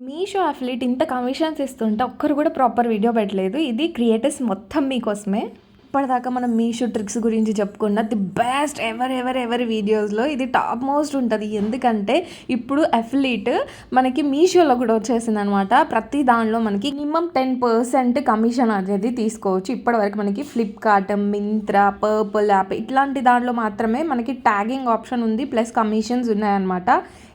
మీషో అఫిలిట్ ఇంత కమిషన్స్ ఇస్తుంటే ఒక్కరు కూడా ప్రాపర్ వీడియో పెట్టలేదు. ఇది క్రియేటర్స్ మొత్తం మీకోసమే. ఇప్పటిదాకా మనం మీషో ట్రిక్స్ గురించి చెప్పుకున్న the best ever ever ever వీడియోస్లో ఇది టాప్ మోస్ట్ ఉంటుంది. ఎందుకంటే ఇప్పుడు అఫిలీట్ మనకి మీషోలో కూడా వచ్చేసింది అనమాట ప్రతి దానిలో మనకి మినిమం టెన్ పర్సెంట్ కమిషన్ అనేది తీసుకోవచ్చు. ఇప్పటివరకు మనకి ఫ్లిప్కార్ట్ మింత్రా పర్పుల్ యాప్ ఇట్లాంటి దాంట్లో మాత్రమే మనకి ట్యాగింగ్ ఆప్షన్ ఉంది ప్లస్ కమిషన్స్ ఉన్నాయన్నమాట.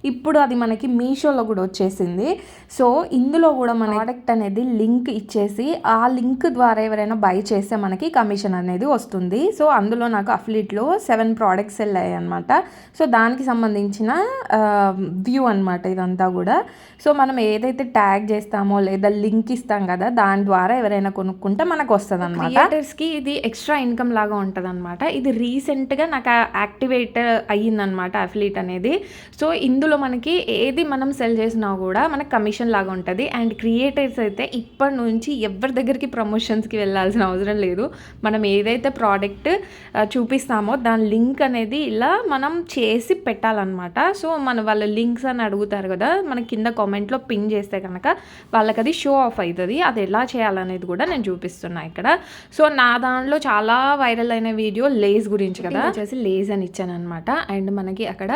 ఇప్పుడు అది మనకి మీషోలో కూడా వచ్చేసింది. సో ఇందులో కూడా మన ప్రోడక్ట్ అనేది లింక్ ఇచ్చేసి ఆ లింక్ ద్వారా ఎవరైనా బై చేస్తే మనకి కమిషన్ అనేది వస్తుంది. సో అందులో నాకు అఫ్లీట్లో సెవెన్ ప్రోడక్ట్స్ వెళ్ళాయి అనమాట సో దానికి సంబంధించిన వ్యూ అనమాట ఇదంతా కూడా. సో మనం ఏదైతే ట్యాగ్ చేస్తామో లేదా లింక్ ఇస్తాం కదా దాని ద్వారా ఎవరైనా కొనుక్కుంటే మనకు వస్తుంది అనమాట క్రియేటర్స్కి ఇది ఎక్స్ట్రా ఇన్కమ్ లాగా ఉంటుంది అనమాట ఇది రీసెంట్గా నాకు యాక్టివేట్ అయ్యిందనమాట అఫ్లీట్ అనేది. సో ఇందులో మనకి ఏది మనం సెల్ చేసినా కూడా మనకు కమిషన్ లాగా ఉంటుంది. అండ్ క్రియేటర్స్ అయితే ఇప్పటి నుంచి ఎవరి దగ్గరికి ప్రమోషన్స్కి వెళ్ళాల్సిన అవసరం లేదు. మన మనం ఏదైతే ప్రోడక్ట్ చూపిస్తామో దాని లింక్ అనేది ఇలా మనం చేసి పెట్టాలన్నమాట. సో మన వాళ్ళ లింక్స్ అని అడుగుతారు కదా మన కింద కామెంట్లో పిన్ చేస్తే కనుక వాళ్ళకి అది షో ఆఫ్ అవుతుంది అది ఎలా చేయాలనేది కూడా నేను చూపిస్తున్నా ఇక్కడ. సో నా దానిలో చాలా వైరల్ అయిన వీడియో లేజ్ గురించి కదా. వచ్చేసి లేజ్ అని ఇచ్చాను అనమాట అండ్ మనకి అక్కడ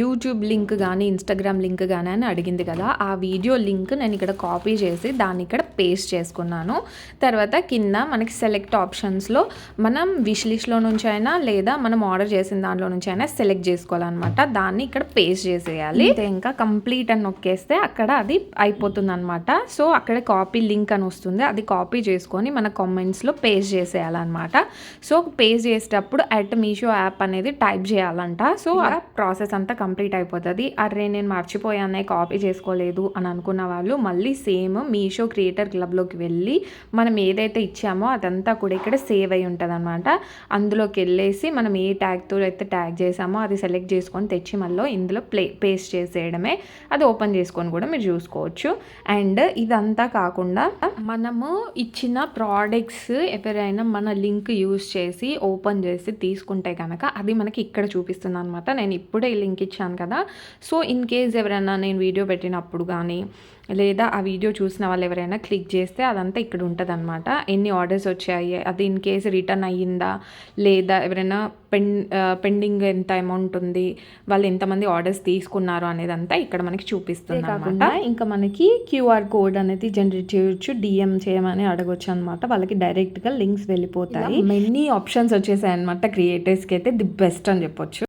యూట్యూబ్ లింక్ కానీ ఇన్స్టాగ్రామ్ లింక్ కానీ అని అడిగింది కదా. ఆ వీడియో లింక్ నేను ఇక్కడ కాపీ చేసి దాన్ని ఇక్కడ పేస్ట్ చేసుకున్నాను. తర్వాత కింద మనకి సెలెక్ట్ ఆప్షన్స్లో మనం విష్ లిస్ట్లో నుంచి అయినా లేదా మనం ఆర్డర్ చేసిన దాంట్లో నుంచి అయినా సెలెక్ట్ చేసుకోవాలన్నమాట. దాన్ని ఇక్కడ పేస్ట్ చేసేయాలి. ఇంకా కంప్లీట్ అని నొక్కేస్తే అక్కడ అది అయిపోతుంది అనమాట సో అక్కడ కాపీ లింక్ అని వస్తుంది. అది కాపీ చేసుకొని మన కామెంట్స్లో పేస్ట్ చేసేయాలన్నమాట. సో పేస్ట్ చేసేటప్పుడు అట్ మీషో యాప్ అనేది టైప్ చేయాలంట. సో ఆ ప్రాసెస్ అంతా కంప్లీట్ అయిపోతుంది. అరే నేను మర్చిపోయానే కాపీ చేసుకోలేదు అని అనుకున్న వాళ్ళు మళ్ళీ సేమ్ మీషో క్రియేటర్ క్లబ్లోకి వెళ్ళి మనం ఏదైతే ఇచ్చామో అదంతా కూడా ఇక్కడ సేవ్ అయి ఉంటుంది అనమాట అందులోకి వెళ్ళేసి మనం ఏ ట్యాగ్తో అయితే ట్యాగ్ చేసామో అది సెలెక్ట్ చేసుకొని తెచ్చి మళ్ళీ ఇందులో ప్లే పేస్ట్ చేసేయడమే. అది ఓపెన్ చేసుకొని కూడా మీరు చూసుకోవచ్చు. అండ్ ఇదంతా కాకుండా మనము ఇచ్చిన ప్రోడక్ట్స్ ఎవరైనా మన లింక్ యూస్ చేసి ఓపెన్ చేసి తీసుకుంటే కనుక అది మనకి ఇక్కడ చూపిస్తుంది అనమాట నేను ఇప్పుడే లింక్ ఇచ్చాను కదా. సో ఇన్ కేస్ ఎవరైనా నేను వీడియో పెట్టినప్పుడు కానీ లేదా ఆ వీడియో చూసిన వాళ్ళు ఎవరైనా క్లిక్ చేస్తే అదంతా ఇక్కడ ఉంటుంది అనమాట ఎన్ని ఆర్డర్స్ వచ్చాయి? అది ఇన్ కేసు రిటర్న్ అయ్యిందా? లేదా ఎవరైనా పెన్ పెండింగ్ ఎంత అమౌంట్ ఉంది? వాళ్ళు ఎంతమంది ఆర్డర్స్ తీసుకున్నారు అనేది అంతా ఇక్కడ మనకి చూపిస్తుంది కాకుండా ఇంకా మనకి క్యూఆర్ కోడ్ అనేది జనరేట్ చేయొచ్చు డిఎం చేయమని అడగొచ్చు అనమాట వాళ్ళకి డైరెక్ట్గా లింక్స్ వెళ్ళిపోతాయి. మెనీ ఆప్షన్స్ వచ్చేసాయి అనమాట క్రియేటర్స్కి అయితే ది బెస్ట్ అని చెప్పొచ్చు.